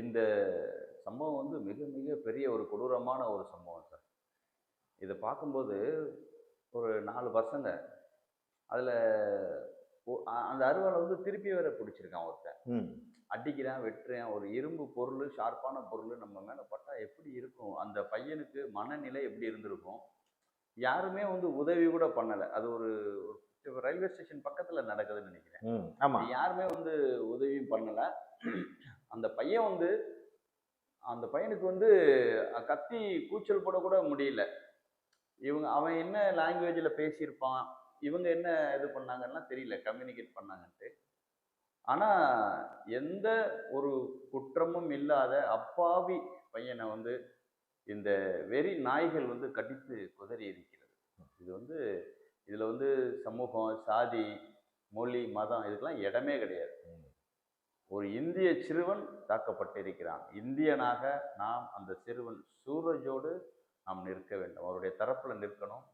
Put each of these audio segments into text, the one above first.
இந்த சம்பவம் வந்து மிக மிக பெரிய ஒரு கொடூரமான ஒரு சம்பவம் சார். இதை பார்க்கும்போது ஒரு நாலு பசங்க அதில் அந்த அருவாளை வந்து திருப்பி வேற பிடிச்சிருக்கான் ஒருத்தன். அடிக்கிறான் வெட்டுறேன் ஒரு இரும்பு பொருள் ஷார்ப்பான பொருள் நம்ம மேலே பட்டா எப்படி இருக்கும்? அந்த பையனுக்கு மனநிலை எப்படி இருந்திருக்கும்? யாருமே வந்து உதவி கூட பண்ணலை. அது ஒரு ரயில்வே ஸ்டேஷன் பக்கத்தில் நடக்குதுன்னு நினைக்கிறேன். ம் ஆமா. யாருமே வந்து உதவியும் பண்ணலை. அந்த பையன் வந்து அந்த பையனுக்கு வந்து கத்தி கூச்சல் போட கூட முடியல. இவங்க அவன் என்ன லாங்குவேஜில் பேசியிருப்பான் இவங்க என்ன இது பண்ணாங்கன்னா தெரியல கம்யூனிகேட் பண்ணாங்கன்ட்டு. ஆனால் எந்த ஒரு குற்றமும் இல்லாத அப்பாவி பையனை வந்து இந்த வெறி நாய்கள் வந்து கடித்து குதறி இருக்கிறது. இது வந்து இதில் வந்து சமூகம் சாதி மொழி மதம் இதுக்கெல்லாம் இடமே கிடையாது. ஒரு இந்திய சிறுவன் தாக்கப்பட்டிருக்கிறான். இந்தியனாக நாம் அந்த சிறுவன் சூரஜோடு நாம் நிற்க வேண்டும். அவருடைய தரப்பில் நிற்கணும்.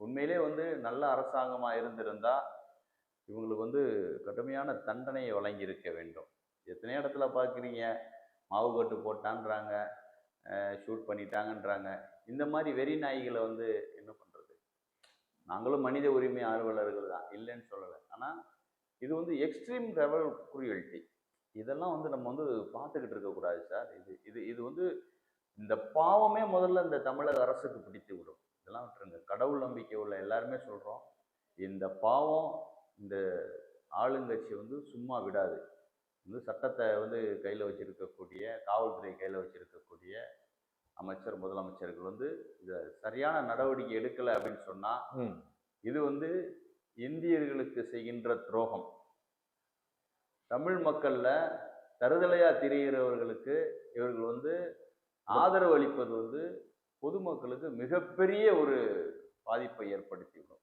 உண்மையிலே வந்து நல்ல அரசாங்கமாக இருந்திருந்தா இவங்களுக்கு வந்து கடுமையான தண்டனையை வழங்கி இருக்க வேண்டும். எத்தனை இடத்துல பார்க்குறீங்க. மாவு கட்டு போட்டான்றாங்க ஷூட் பண்ணிட்டாங்கன்றாங்க. இந்த மாதிரி வெறி நாய்களை வந்து என்ன பண்ணுறது நாங்களும் மனித உரிமை ஆர்வலர்கள் தான். இல்லைன்னு சொல்லலை. ஆனால் இது வந்து எக்ஸ்ட்ரீம் லெவல் குரியல்ட்டி இதெல்லாம் வந்து நம்ம வந்து பார்த்துக்கிட்டு இருக்கக்கூடாது சார். இது இது இது வந்து இந்த பாவமே முதல்ல இந்த தமிழக அரசுக்கு பிடித்து விடும். இதெல்லாம் விட்டுருங்க. கடவுள் நம்பிக்கை உள்ள எல்லாருமே சொல்கிறோம் இந்த பாவம் இந்த ஆளுங்கட்சி வந்து சும்மா விடாது. வந்து சட்டத்தை வந்து கையில் வச்சிருக்கக்கூடிய காவல்துறை கையில் வச்சிருக்கக்கூடிய அமைச்சர் முதலமைச்சர்கள் வந்து இதை சரியான நடவடிக்கை எடுக்கலை அப்படின்னு சொன்னால் இது வந்து இந்தியர்களுக்கு செய்கின்ற துரோகம். தமிழ் மக்கள்ல தருதலையா திரிகிறவர்களுக்கு இவர்கள் வந்து ஆதரவு அளிப்பது வந்து பொதுமக்களுக்கு மிகப்பெரிய ஒரு பாதிப்பை ஏற்படுத்திவிடும்.